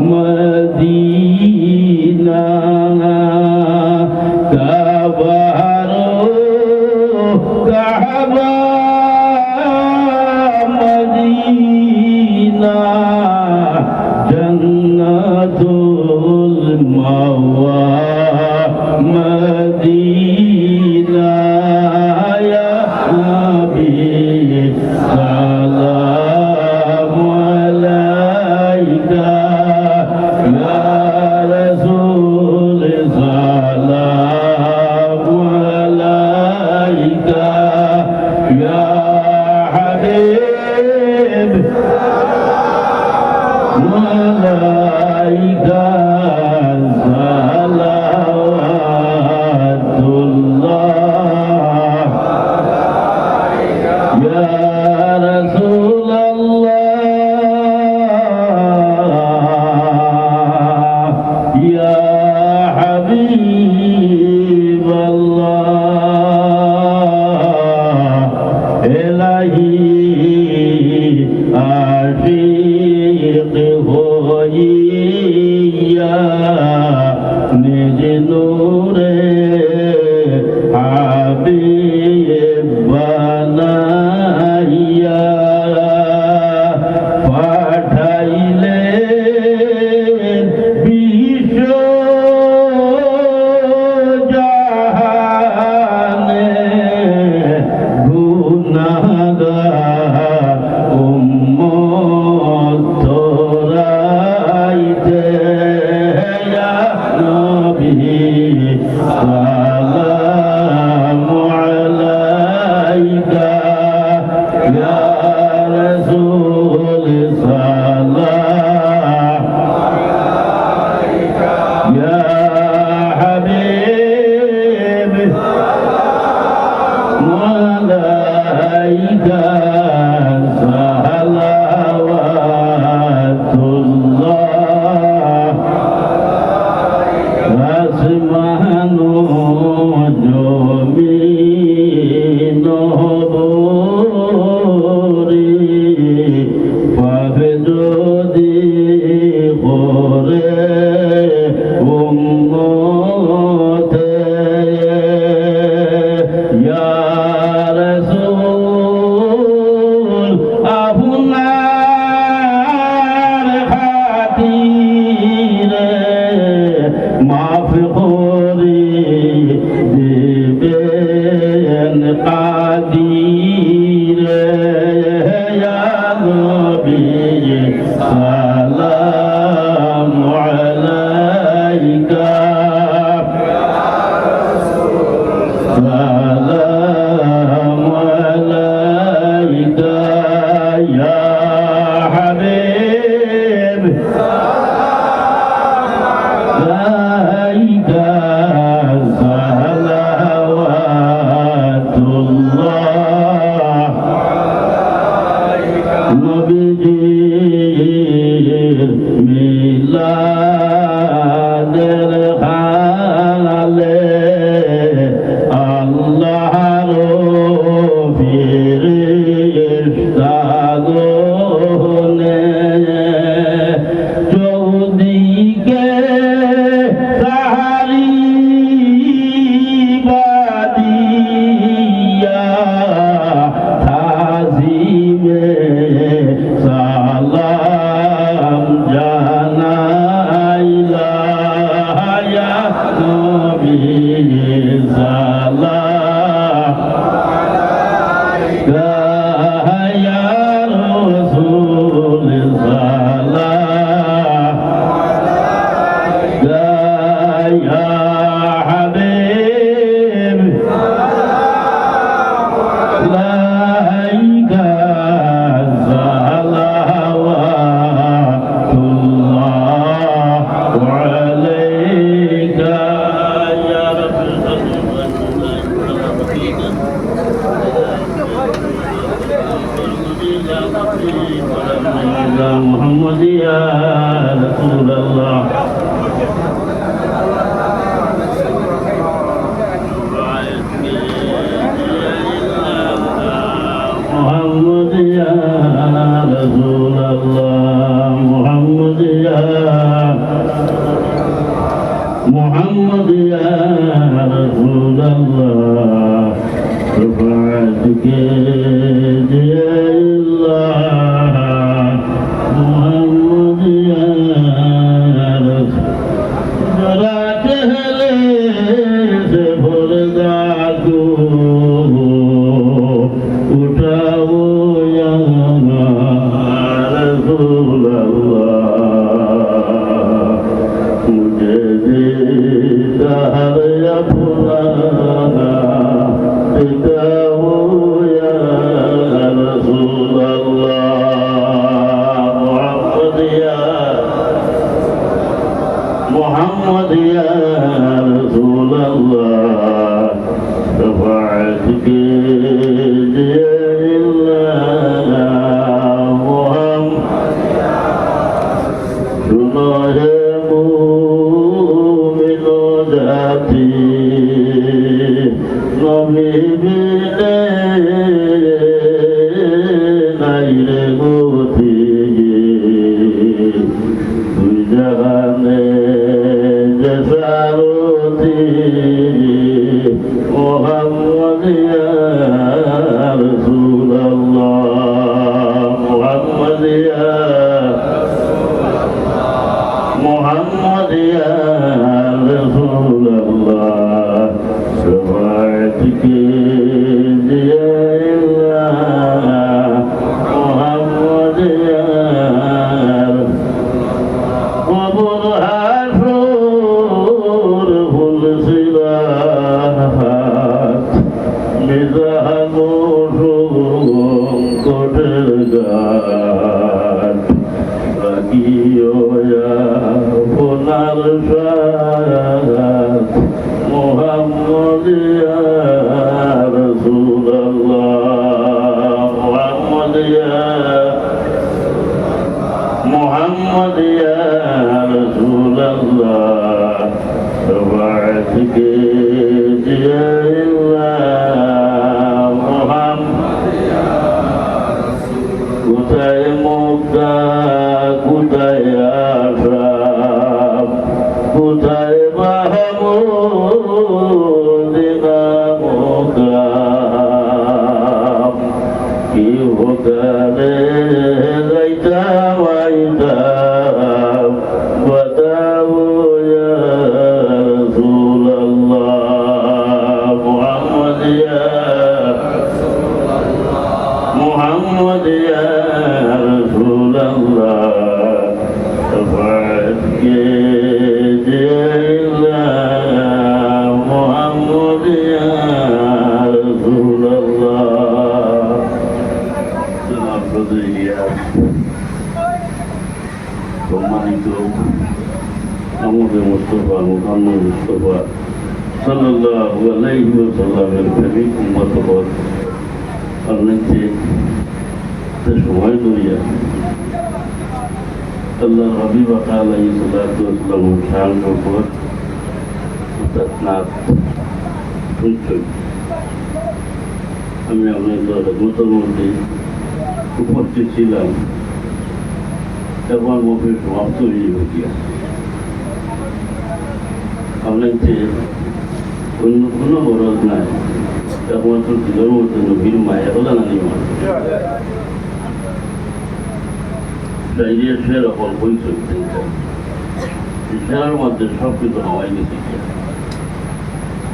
Muhammad Allah له Mohammad ওয়াসাল্লামের প্রেমিক উম্মত হওয়ার আপনাকে সময় ধরিয়া আল্লাহ রবি বাকা আলাই সাল্লাম শান উপর তৎনাথ শুনছেন আমি আপনাদের মোটামুটি উপস্থিত ছিলাম মুখে সমাপ্ত হয়ে গিয়া আপনাকে অন্য কোনো বরজ নাই। একমাত্র দিলের মতো নবীর মায়া হলো না নিমা চাইলে ফের অকল বই ইসলামের মধ্যে সব কিছু হওয়াই গেছে।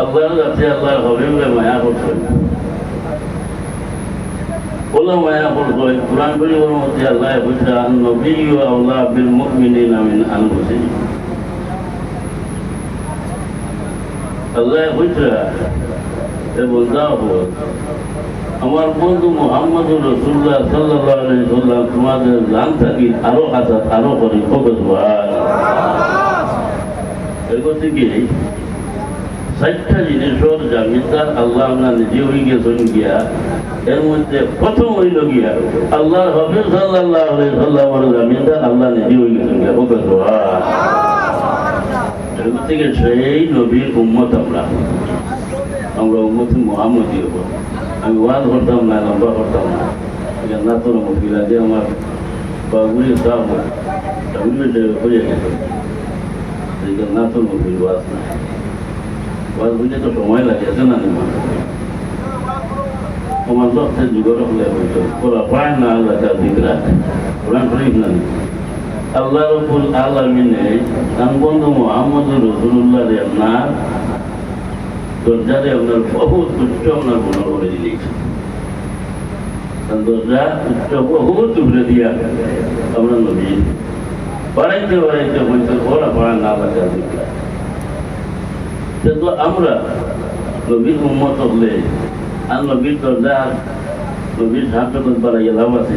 আল্লাহর কাছে আল্লাহর হবে মায়া করছেন বলো মায়া করছেন কোরআন শরীফের মধ্যে আল্লাহ আন নবী আল্লাহ বিল মুমিনিনা মিন আনফুসিহিম। আল্লাহ এবং দাওয়াত আমার বন্ধু মোহাম্মদ রসুল্লাহ সাল্লাহ সাল্লাম তোমাদের জান থাকি আরও কাছে আরও করি জামিনদার আল্লাহ আপনার নিজে হয়ে গেছেন গিয়া, এর মধ্যে প্রথম হইল গিয়া আল্লাহ সাল্লামের জামিনদার আল্লাহ নিজে হয়ে গেছেন গিয়া থেকে সেই নবীর উম্মত আমরা। আমরা উন্মতি মোহাম্মদী হব। আমি ওয়াজ করতাম না, লম্বা করতাম না। না তোর মহিলা যে আমার সাহ তামিল হয়ে গেছে। না তোর মহিল ওয়াজ না ওয়াজ বুঝে তো সময় লাগে, আছে না তোমার? লক্ষ্যের যুগের হলে হইতো ওরা পায় না, আল্লাহ দিক রাখে। কোরআন শরীফ না আল্লাহ রবুল আলমিনে আমি বন্ধু মোহাম্মদ রসুল্লাহ না দরজারে আপনার বহুত উচ্চ আপনার মনে করে দিয়েছে। দরজা উচ্চ বহুত উপরে দিয়া আমরা নবী বাড়াইতে বাড়াইতে বলতে ওরা পড়া না বাঁচা দিকলা কিন্তু আমরা নবীর উম্মত হলে আর নবীর দরজা, নবীর করতে বাড়াইয়া লাভ আছে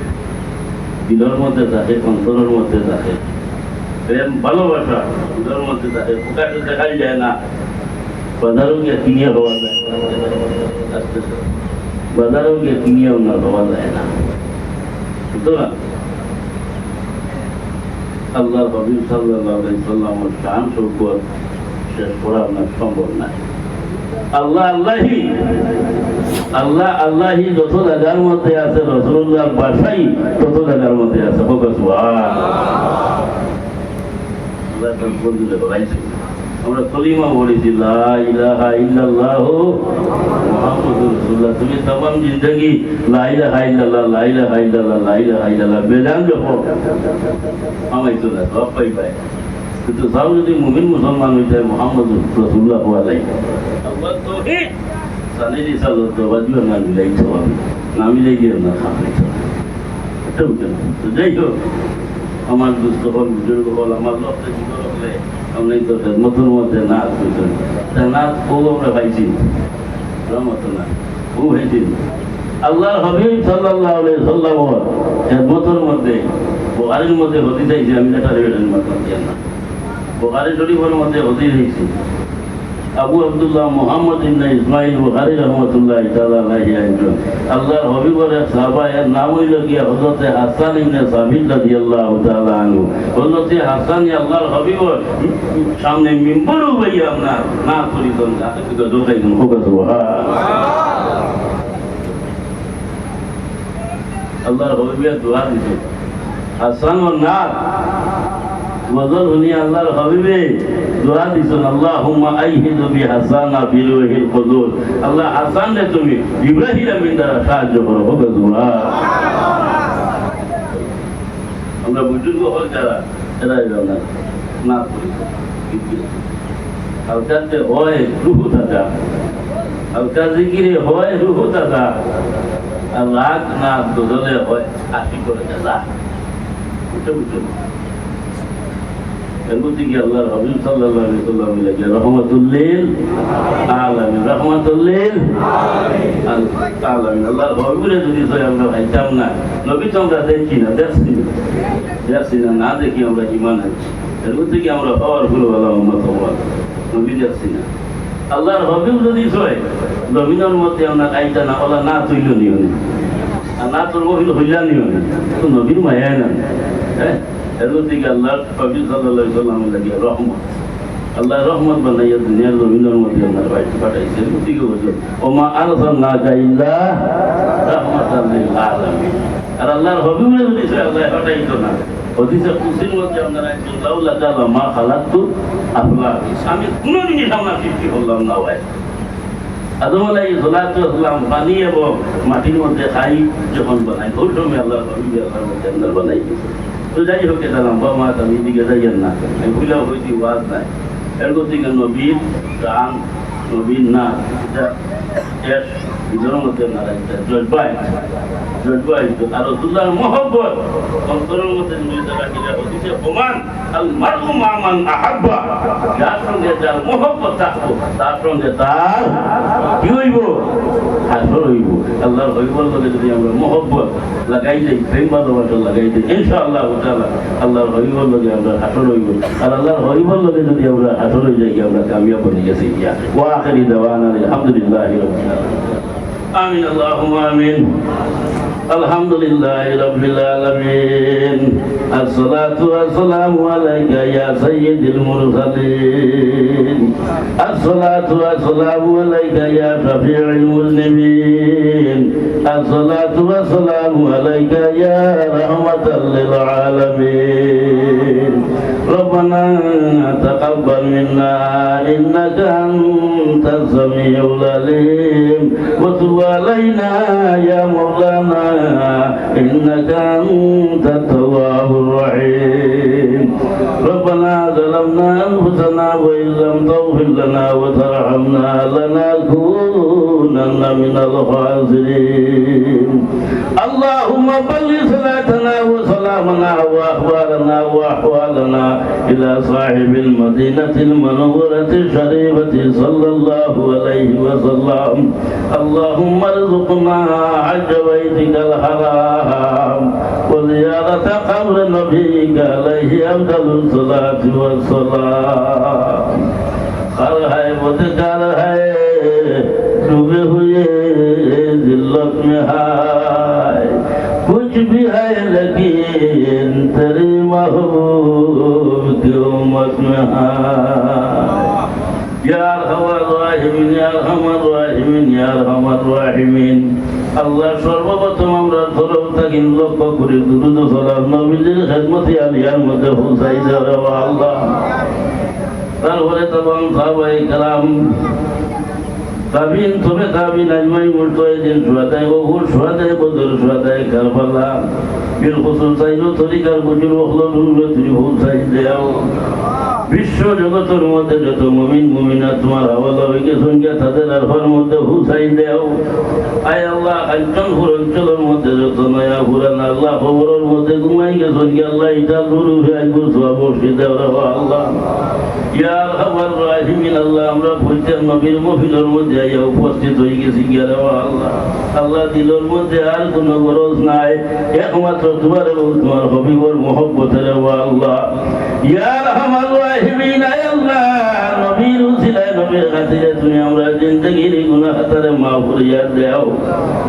দিলের মধ্যে থাকে অন্তরের মধ্যে থাকে। প্রেম, ভালোবাসা দিলের মধ্যে থাকে। প্রকাশে দেখাই যায় না। বাজারও গিয়ে কিনিয়ে হওয়া যায়। বাজারও গিয়ে কিনিয়েও না, হওয়া যায় না। সুতরাং আল্লাহ আলাইহি সাল্লামের শান শেষ করা আপনার সম্ভব নাই আল্লাহ আল্লাহি আল্লাহ আল্লাহি যত জায়গার মধ্যে আছে রসুল্লাহ বাসাই তত জায়গার মধ্যে আছে হোক আল্লাহ তার বন্ধুরে বলাইছে আমরা কলিমা বলেছি লা ইলাহা ইল্লাল্লাহ মুহাম্মাদুর রাসূলুল্লাহ তুমি तमाम जिंदगी লা ইলাহা ইল্লাল্লাহ লা ইলাহা ইল্লাল্লাহ লা ইলাহা ইল্লাল্লাহ বেজান যখন আমাই তো না সব পাই পাই কিন্তু তাও যদি মুমিন মুসলমান হয়ে যায় মোহাম্মদ রসুল্লাহ হওয়া যায় আল্লাহ তো বাজু না মিলাই তো আমি না মিলাই দিয়ে না খাবে এটা উঠে না। তো যাই হোক, আমার দুস্থ হল বুজুর্গ হল, আমার লক্ষ্যে কি করলে আমরা এই তো নতুন মধ্যে নাচ হইতেন তা নাচ ও আমরা পাইছি রহমত না, ও হয়েছি আল্লাহর হাবিব আলাইহি সাল্লাম খেদমতের মধ্যে, বুখারীর মধ্যে হতে চাইছে আমি এটা রেবেন মাত্র না। বুখারী শরীফের মধ্যে হতে চাইছি আবু আব্দুল্লাহ মোহাম্মদ ইবনে ইসমাইল বুখারী রহমতুল্লাহ আলাইহি একজন আল্লাহর হাবিবের সাহাবা এর নাম হইল কি হযরতে হাসান ইবনে সাবিত রাদিয়াল্লাহু তাআলা আনহু। হযরতে হাসান আল্লাহর হাবিবের সামনে মিম্বর হইয়া আমরা না করিতন তাকে তো দোকাই হোক আল্লাহর হাবিবের দোয়া দিছে। হাসান ও নাথ গজল শুনি আল্লাহর হাবিবে দোয়া দিছেন আল্লাহুম্মা আইহিদু বি হাসানা বিরুহিল কুদুর। আল্লাহ হাসান রে তুমি ইব্রাহিম আমিন দ্বারা সাহায্য করো, হবে দোয়া আমরা বুজুর্গ হল যারা, এরা এরা না না হালকাতে হয় রুহু দাদা। হালকা জিকিরে হয় রুহু দাদা। আর না গজলে হয়, আশি করে দাদা বুঝতে এরপরে কি আল্লাহর হাবিব সাল্লাল্লাহু আলাইহি সাল্লাম লাগে রহমাতুল্লিল আলামিন রহমাতুল্লিল আল্লাহর হাবিবের যদি সই আমরা পাইতাম না, নবী তো আমরা না, দেখছি দেখছি না দেখি আমরা ইমান আছি থেকে আমরা পাওয়ার ফুল ভালো উম্মত হওয়া? নবী দেখছি না। আল্লাহর হাবিব যদি সই জমিনের মধ্যে আমরা খাইতা না, ওলা না তুইল নিও আর না তোর হইলা নিও না। তো নবীর মায়ায় না। হ্যাঁ? এর দিকে আল্লাহ নবী সাল্লাল্লাহু আলাইহি সাল্লাম লাগিয়ে রহমত। আল্লাহ রহমত বানাইয়া দুনিয়ার জমিনের মধ্যে আমার বাইরে পাঠাইছে এর দিকে বলল ওমা আরসালনাকা ইল্লা রাহমাতাল লিল আলামিন। আর আল্লাহর হাবিবের যদি আল্লাহ পাঠাইতো না, হদিসে কুসির মধ্যে আপনারা একজন লাউলা তাআলা মা খালাকতু আফলাকি আমি কোনো জিনিস আমরা সৃষ্টি করলাম না ভাই। আদম আলাইহিস সালাতু ওয়াসসালাম পানি এবং মাটির মধ্যে খাই, যখন বানাই ওই সময় আল্লাহ আল্লাহ বানাই তো যাই হোক এটা লম্বা মাছ আমি দিকে যাইয়েন না। আমি ভুলেও হয়েছি ওয়াজ নাই। এর দিকে নবীর গান নবীর না, এটা নিজের মধ্যে না রাখতে। জজবাই জজবাই আর রসুল্লাহর মহব্বত। অন্তরের মধ্যে নিয়ে রাখিলে হচ্ছে প্রমাণ আল মারু মামান আহাব্বা। যার সঙ্গে যার মহব্বত থাকব, তার সঙ্গে তার কি হইব? হাসর হইব আল্লাহর হইবার লগে যদি আমরা মহব্বত লাগাই যাই প্রেম ভালোবাসা লাগাই যাই ইনশা আল্লাহ তালা আল্লাহর হইবার লগে আমরা হাসর হইব আর আল্লাহর হইবার লগে যদি আমরা হাসর হয়ে যাই আমরা কামিয়াব হয়ে গেছি ইয়া ওয়া আখেরি দেওয়ান আলহামদুলিল্লাহ আমিন আল্লাহ আমিন الحمد لله رب العالمين. الصلاة والسلام عليك يا سيد المرسلين. الصلاة والسلام عليك يا شفيع المذنبين. الصلاة والسلام عليك يا رحمة للعالمين. تقبل منا إنك أنت السميع العليم. وتب علينا يا مولانا إنك أنت التواب الرحيم. ربنا ظلمنا أنفسنا وإن لم تغفر لنا وترحمنا واجعلنا من الحاضرين اللهم بلغ صلاتنا وسلامنا واحوالنا واحوالنا الى صاحب المدينه المنوره الشريفه صلى الله عليه وسلم اللهم ارزقنا حج بيتك الحرام وزياره قبر نبيك عليه افضل الصلاه والسلام ہر ہے بدھ ہے डूबे हुए दिल्लत में हाय कुछ भी है लेकिन तेरी महबूब दियोमत में हाय यार हमार রাহিমিন ইয়ার হামার রাহিমিন ইয়ার হামার রাহিমিন। আল্লাহ সর্বপ্রথম আমরা ধরব তাকিন লক্ষ্য করে, দুরুদ সালাম নবীজির খেদমতি আলিয়ার মধ্যে পৌঁছাই যাবে আল্লাহ। তারপরে তখন সাহাবাই কালাম তাবিন তবে তাবিন আজমাই মুর্তয় দিন সুয়াদায় ওহুর সুয়াদায় বদর সুয়াদায় কারবালা। বিল হুসুল চাইলো তরিকার বুজুর হলো তুমি হুল চাই দেও বিশ্ব জগতের মধ্যে যত মুমিন মুমিনা তোমার হাওয়ালা হইকে সঙ্গে তাদের আরফার মধ্যে হুসাই দেও আয় আল্লাহ, একজন হুর অঞ্চলের মধ্যে যত নয়া হুরান আল্লাহ খবরের মধ্যে ঘুমাই গেছেন কি আল্লাহ, এটা গুরু ভাই গুসুয়া বসে দেও রে আল্লাহ। ইয়া আরহামার রাহিমিন আল্লাহ, আমরা পৈতের নবীর মহিলার মধ্যে আইয়া উপস্থিত হয়ে গেছি গেলে আল্লাহ। আল্লাহ দিলর মধ্যে আর কোনো গরজ নাই। একমাত্র তোমার তোমার হবিবর মহব্বতের আল্লাহ। ইয়ার আমার আল্লাহ। নবীর উসিলায় নবীর খাতিরে তুমি আমরা জিন্দগির গুনাহ খাতারে মাফ করিয়া দেও।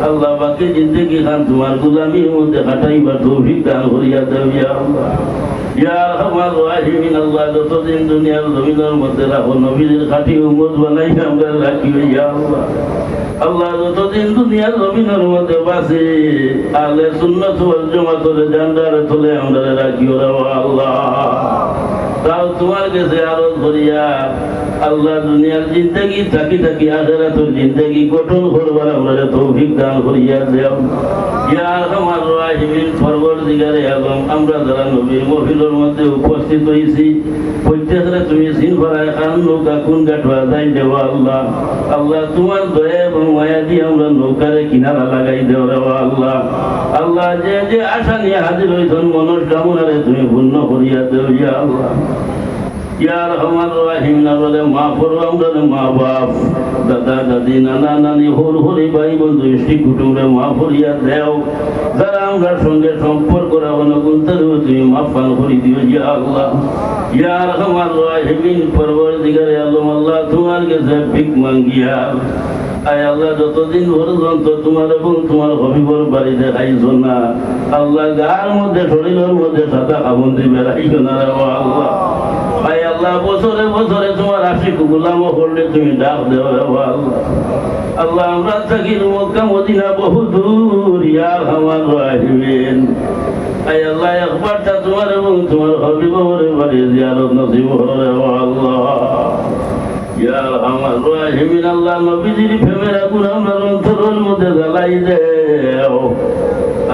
আল্লাহ বাকি জিন্দগি খান, তোমার গুলামির মধ্যে খাটাইবার তৌফিক দান করিয়া ইয়া আল্লাহ। যতদিন দুনিয়ার জমিনের মধ্যে রাখো বানাই আমরা রাখি আল্লাহ। আল্লাহ যতদিন দুনিয়ার জমিনের মধ্যে সুন্নত ওয়াল তোলে আমরা আল্লাহ। তাও তোমার কাছে আরও করিয়া আল্লাহ দুনিয়ার জিন্দগি, থাকি থাকি আখেরাতের জিন্দগি গঠন করবার আমরা তৌফিক দান করিয়া দেও ইয়া রাহিমিন পরবর্তীকারে আলম, আমরা যারা নবীর মধ্যে উপস্থিত হয়েছি প্রত্যেকরে তুমি সিন ভরায় নৌকা কোন গাঠুয়া আল্লাহ। আল্লাহ, তোমার দয়া এবং মায়া দিয়ে আমরা নৌকারে কিনারা লাগাই দেও রে আল্লাহ। আল্লাহ, যে যে আশা নিয়ে হাজির হইছেন মনস্কামনারে তুমি পূর্ণ করিয়া দেও, ইয়া আল্লাহ। ইয়া রহমান রাহিম না বলে মা পড়ো আমরা মা বাপ দাদা, দাদি, নানা, নানি, হর, হরি, ভাই, বন্ধু ইষ্টি কুটুমরে মা পড়িয়া দেও। যারা আমরা সঙ্গে সম্পর্ক রাখনো গুনতে দেবো তুমি মাফ পান করি দিও, ইয়া আল্লাহ। ইয়া রহমান রাহিমিন পরবর দিগারে আল্লাহ আল্লাহ তোমার কাছে ভিক মাঙ্গিয়া। আয় আল্লাহ, যতদিন পর্যন্ত তোমার এবং তোমার হবিবর বাড়িতে খাইছো না, আল্লাহ, গার মধ্যে, শরীরের মধ্যে সাদা খাবন্দি বেড়াইছো না আল্লাহ। আয় আল্লাহ বছরে বছরে তোমার আশিক গুলাম করলে তুমি ডাক দেও আল্লাহ। আল্লাহ, আমরা থাকি মক্কা, মদিনা বহু দূর, ইয়া আমার রাহিমিন। আয় আল্লাহ, একবারটা তোমার এবং তোমার হবিবরের বাড়ি জিয়ারত নসিব হলো রে আল্লাহ। ইয়া আমার রাহিমিন, আল্লাহ, নবীজির প্রেমের আগুন আমরা অন্তরের মধ্যে জ্বালাই দেও।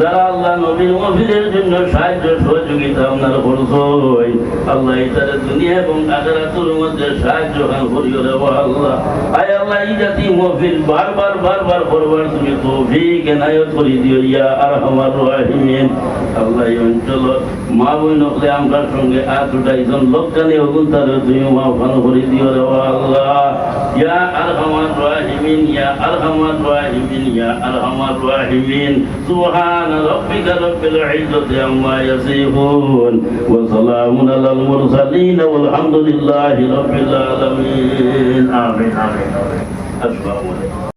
যারা আল্লাহ নবীর মফিদের জন্য সাহায্য সহযোগিতা আপনার করছই আল্লাহ ইতারে দুনিয়া এবং আখেরাতুর মধ্যে সাহায্য খান করিও রে আল্লাহ। আয় আল্লাহ, এই জাতি মফিল বারবার বারবার করবার তুমি তৌফিক এনায়ত করি দিও, ইয়া আর আমার রাহিমিন। আল্লাহ এই অঞ্চল মা বই নকলে আমার সঙ্গে আর দুটা একজন লোক জানি ওগুন তারে তুমি মা ভালো করে দিও রে আল্লাহ। ইয়া আর আমার রাহিমিন, ইয়া আর রাহিমিন, ইয়া আর রাহিমিন। سبحان ربك رب العزة عما يصفون وسلام على المرسلين والحمد لله رب العالمين. آمين آمين آمين. السلام عليكم.